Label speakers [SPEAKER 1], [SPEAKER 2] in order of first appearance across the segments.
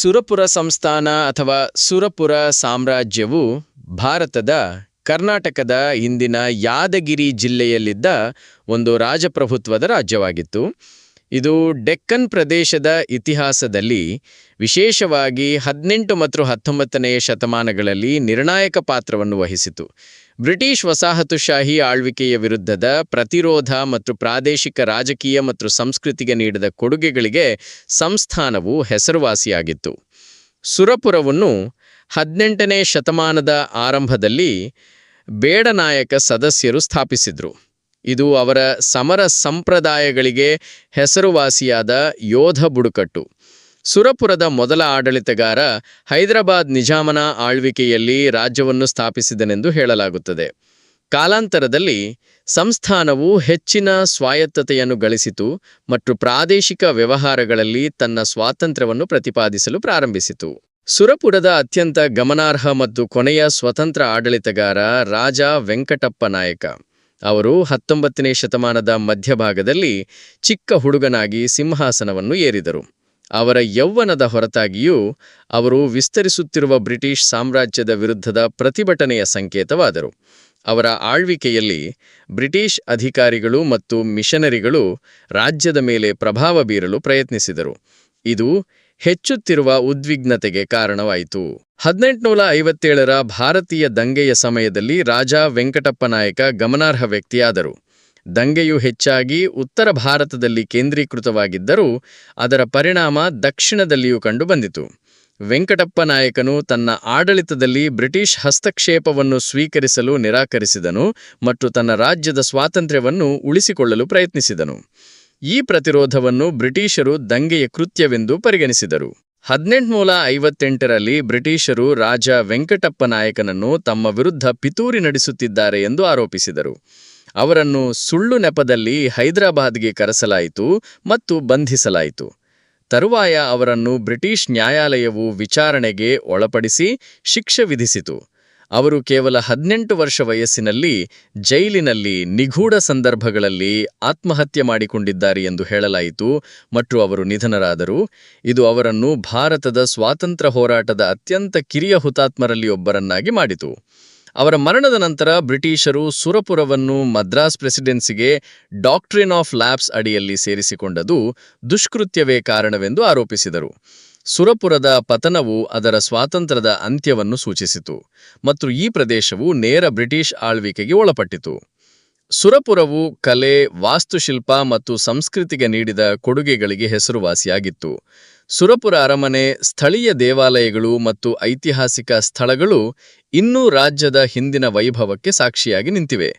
[SPEAKER 1] ಸುರಪುರ ಸಂಸ್ಥಾನ ಅಥವಾ ಸುರಪುರ ಸಾಮ್ರಾಜ್ಯವು ಭಾರತದ ಕರ್ನಾಟಕದ ಇಂದಿನ ಯಾದಗಿರಿ ಜಿಲ್ಲೆಯಲ್ಲಿದ್ದ ಒಂದು ರಾಜಪ್ರಭುತ್ವದ ರಾಜ್ಯವಾಗಿತ್ತು. ಇದು ಡೆಕ್ಕನ್ ಪ್ರದೇಶದ ಇತಿಹಾಸದಲ್ಲಿ ವಿಶೇಷವಾಗಿ ಹದಿನೆಂಟು ಮತ್ತು ಹತ್ತೊಂಬತ್ತನೆಯ ಶತಮಾನಗಳಲ್ಲಿ ನಿರ್ಣಾಯಕ ಪಾತ್ರವನ್ನು ವಹಿಸಿತು. ಬ್ರಿಟಿಷ್ ವಸಾಹತುಶಾಹಿ ಆಳ್ವಿಕೆಯ ವಿರುದ್ಧದ ಪ್ರತಿರೋಧ ಮತ್ತು ಪ್ರಾದೇಶಿಕ ರಾಜಕೀಯ ಮತ್ತು ಸಂಸ್ಕೃತಿಗೆ ನೀಡಿದ ಕೊಡುಗೆಗಳಿಗೆ ಸಂಸ್ಥಾನವು ಹೆಸರುವಾಸಿಯಾಗಿತ್ತು. ಸುರಪುರವನ್ನು ಹದಿನೆಂಟನೇ ಶತಮಾನದ ಆರಂಭದಲ್ಲಿ ಬೇಡನಾಯಕ ಸದಸ್ಯರು ಸ್ಥಾಪಿಸಿದರು. ಇದು ಅವರ ಸಮರ ಸಂಪ್ರದಾಯಗಳಿಗೆ ಹೆಸರುವಾಸಿಯಾದ ಯೋಧ ಬುಡಕಟ್ಟು. ಸುರಪುರದ ಮೊದಲ ಆಡಳಿತಗಾರ ಹೈದರಾಬಾದ್ ನಿಜಾಮನ ಆಳ್ವಿಕೆಯಲ್ಲಿ ರಾಜ್ಯವನ್ನು ಸ್ಥಾಪಿಸಿದನೆಂದು ಹೇಳಲಾಗುತ್ತದೆ. ಕಾಲಾಂತರದಲ್ಲಿ ಸಂಸ್ಥಾನವು ಹೆಚ್ಚಿನ ಸ್ವಾಯತ್ತತೆಯನ್ನು ಗಳಿಸಿತು ಮತ್ತು ಪ್ರಾದೇಶಿಕ ವ್ಯವಹಾರಗಳಲ್ಲಿ ತನ್ನ ಸ್ವಾತಂತ್ರ್ಯವನ್ನು ಪ್ರತಿಪಾದಿಸಲು ಪ್ರಾರಂಭಿಸಿತು. ಸುರಪುರದ ಅತ್ಯಂತ ಗಮನಾರ್ಹ ಮತ್ತು ಕೊನೆಯ ಸ್ವತಂತ್ರ ಆಡಳಿತಗಾರ ರಾಜ ವೆಂಕಟಪ್ಪ ನಾಯಕ. ಅವರು ಹತ್ತೊಂಬತ್ತನೇ ಶತಮಾನದ ಮಧ್ಯಭಾಗದಲ್ಲಿ ಚಿಕ್ಕ ಹುಡುಗನಾಗಿ ಸಿಂಹಾಸನವನ್ನು ಏರಿದರು. ಅವರ ಯೌವನದ ಹೊರತಾಗಿಯೂ ಅವರು ವಿಸ್ತರಿಸುತ್ತಿರುವ ಬ್ರಿಟಿಷ್ ಸಾಮ್ರಾಜ್ಯದ ವಿರುದ್ಧದ ಪ್ರತಿಭಟನೆಯ ಸಂಕೇತವಾದರು. ಅವರ ಆಳ್ವಿಕೆಯಲ್ಲಿ ಬ್ರಿಟಿಷ್ ಅಧಿಕಾರಿಗಳು ಮತ್ತು ಮಿಷನರಿಗಳು ರಾಜ್ಯದ ಮೇಲೆ ಪ್ರಭಾವ ಬೀರಲು ಪ್ರಯತ್ನಿಸಿದರು. ಇದು ಹೆಚ್ಚುತ್ತಿರುವ ಉದ್ವಿಗ್ನತೆಗೆ ಕಾರಣವಾಯಿತು. ಹದಿನೆಂಟುನೂರ ಐವತ್ತೇಳರ ಭಾರತೀಯ ದಂಗೆಯ ಸಮಯದಲ್ಲಿ ರಾಜ ವೆಂಕಟಪ್ಪ ನಾಯಕ ಗಮನಾರ್ಹ ವ್ಯಕ್ತಿಯಾದರು. ದಂಗೆಯು ಹೆಚ್ಚಾಗಿ ಉತ್ತರ ಭಾರತದಲ್ಲಿ ಕೇಂದ್ರೀಕೃತವಾಗಿದ್ದರೂ, ಅದರ ಪರಿಣಾಮ ದಕ್ಷಿಣದಲ್ಲಿಯೂ ಕಂಡುಬಂದಿತು. ವೆಂಕಟಪ್ಪ ನಾಯಕನು ತನ್ನ ಆಡಳಿತದಲ್ಲಿ ಬ್ರಿಟಿಷ್ ಹಸ್ತಕ್ಷೇಪವನ್ನು ಸ್ವೀಕರಿಸಲು ನಿರಾಕರಿಸಿದನು ಮತ್ತು ತನ್ನ ರಾಜ್ಯದ ಸ್ವಾತಂತ್ರ್ಯವನ್ನು ಉಳಿಸಿಕೊಳ್ಳಲು ಪ್ರಯತ್ನಿಸಿದನು. ಈ ಪ್ರತಿರೋಧವನ್ನು ಬ್ರಿಟಿಷರು ದಂಗೆಯ ಕೃತ್ಯವೆಂದು ಪರಿಗಣಿಸಿದರು. ಹದಿನೆಂಟುನೂರ ಐವತ್ತೆಂಟರಲ್ಲಿ ಬ್ರಿಟಿಷರು ರಾಜ ವೆಂಕಟಪ್ಪ ನಾಯಕನನ್ನು ತಮ್ಮ ವಿರುದ್ಧ ಪಿತೂರಿ ನಡೆಸುತ್ತಿದ್ದಾರೆ ಎಂದು ಆರೋಪಿಸಿದರು. ಅವರನ್ನು ಸುಳ್ಳು ನೆಪದಲ್ಲಿ ಹೈದರಾಬಾದ್ಗೆ ಕರೆಸಲಾಯಿತು ಮತ್ತು ಬಂಧಿಸಲಾಯಿತು. ತರುವಾಯ ಅವರನ್ನು ಬ್ರಿಟಿಷ್ ನ್ಯಾಯಾಲಯವು ವಿಚಾರಣೆಗೆ ಒಳಪಡಿಸಿ ಶಿಕ್ಷೆ ವಿಧಿಸಿತು. ಅವರು ಕೇವಲ ಹದಿನೆಂಟು ವರ್ಷ ವಯಸ್ಸಿನಲ್ಲಿ ಜೈಲಿನಲ್ಲಿ ನಿಗೂಢ ಸಂದರ್ಭಗಳಲ್ಲಿ ಆತ್ಮಹತ್ಯೆ ಮಾಡಿಕೊಂಡಿದ್ದಾರೆ ಎಂದು ಹೇಳಲಾಯಿತು ಮತ್ತು ಅವರು ನಿಧನರಾದರು. ಇದು ಅವರನ್ನು ಭಾರತದ ಸ್ವಾತಂತ್ರ್ಯ ಹೋರಾಟದ ಅತ್ಯಂತ ಕಿರಿಯ ಹುತಾತ್ಮರಲ್ಲಿ ಒಬ್ಬರನ್ನಾಗಿ ಮಾಡಿತು. ಅವರ ಮರಣದ ನಂತರ ಬ್ರಿಟಿಷರು ಸುರಪುರವನ್ನು ಮದ್ರಾಸ್ ಪ್ರೆಸಿಡೆನ್ಸಿಗೆ ಡಾಕ್ಟ್ರಿನ್ ಆಫ್ ಲ್ಯಾಬ್ಸ್ ಅಡಿಯಲ್ಲಿ ಸೇರಿಸಿಕೊಂಡದು ದುಷ್ಕೃತ್ಯವೇ ಕಾರಣವೆಂದು ಆರೋಪಿಸಿದರು. ಸುರಪುರದ ಪತನವು ಅದರ ಸ್ವಾತಂತ್ರ್ಯದ ಅಂತ್ಯವನ್ನು ಸೂಚಿಸಿತು ಮತ್ತು ಈ ಪ್ರದೇಶವು ನೇರ ಬ್ರಿಟಿಷ್ ಆಳ್ವಿಕೆಗೆ ಒಳಪಟ್ಟಿತು. ಸುರಪುರವು ಕಲೆ, ವಾಸ್ತುಶಿಲ್ಪ ಮತ್ತು ಸಂಸ್ಕೃತಿಗೆ ನೀಡಿದ ಕೊಡುಗೆಗಳಿಗೆ ಹೆಸರುವಾಸಿಯಾಗಿತ್ತು. ಸುರಪುರ ಅರಮನೆ, ಸ್ಥಳೀಯ ದೇವಾಲಯಗಳು ಮತ್ತು ಐತಿಹಾಸಿಕ ಸ್ಥಳಗಳು ಇನ್ನೂ ರಾಜ್ಯದ ಹಿಂದಿನ ವೈಭವಕ್ಕೆ ಸಾಕ್ಷಿಯಾಗಿ ನಿಂತಿವೆ.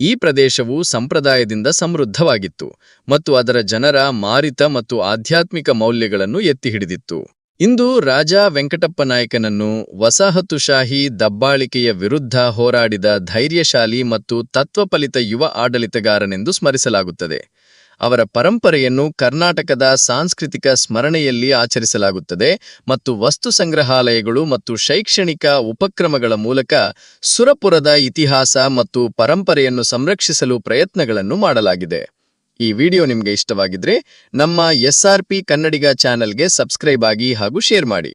[SPEAKER 1] ಈ ಪ್ರದೇಶವು ಸಂಪ್ರದಾಯದಿಂದ ಸಮೃದ್ಧವಾಗಿತ್ತು ಮತ್ತು ಅದರ ಜನರ ಮಾರಿತ ಮತ್ತು ಆಧ್ಯಾತ್ಮಿಕ ಮೌಲ್ಯಗಳನ್ನು ಎತ್ತಿ ಹಿಡಿದಿತ್ತು ಇಂದು ರಾಜಾ ವೆಂಕಟಪ್ಪ ನಾಯಕನನ್ನು ವಸಾಹತುಶಾಹಿ ದಬ್ಬಾಳಿಕೆಯ ವಿರುದ್ಧ ಹೋರಾಡಿದ ಧೈರ್ಯಶಾಲಿ ಮತ್ತು ತತ್ವಫಲಿತ ಯುವ ಆಡಳಿತಗಾರನೆಂದು ಸ್ಮರಿಸಲಾಗುತ್ತದೆ. ಅವರ ಪರಂಪರೆಯನ್ನು ಕರ್ನಾಟಕದ ಸಾಂಸ್ಕೃತಿಕ ಸ್ಮರಣೆಯಲ್ಲಿ ಆಚರಿಸಲಾಗುತ್ತದೆ ಮತ್ತು ವಸ್ತು ಸಂಗ್ರಹಾಲಯಗಳು ಮತ್ತು ಶೈಕ್ಷಣಿಕ ಉಪಕ್ರಮಗಳ ಮೂಲಕ ಸುರಪುರದ ಇತಿಹಾಸ ಮತ್ತು ಪರಂಪರೆಯನ್ನು ಸಂರಕ್ಷಿಸಲು ಪ್ರಯತ್ನಗಳನ್ನು ಮಾಡಲಾಗಿದೆ. ಈ ವಿಡಿಯೋ ನಿಮಗೆ ಇಷ್ಟವಾಗಿದ್ರೆ ನಮ್ಮ ಎಸ್ ಆರ್ ಕನ್ನಡಿಗ ಚಾನೆಲ್ಗೆ ಸಬ್ಸ್ಕ್ರೈಬ್ ಆಗಿ ಹಾಗೂ ಶೇರ್ ಮಾಡಿ.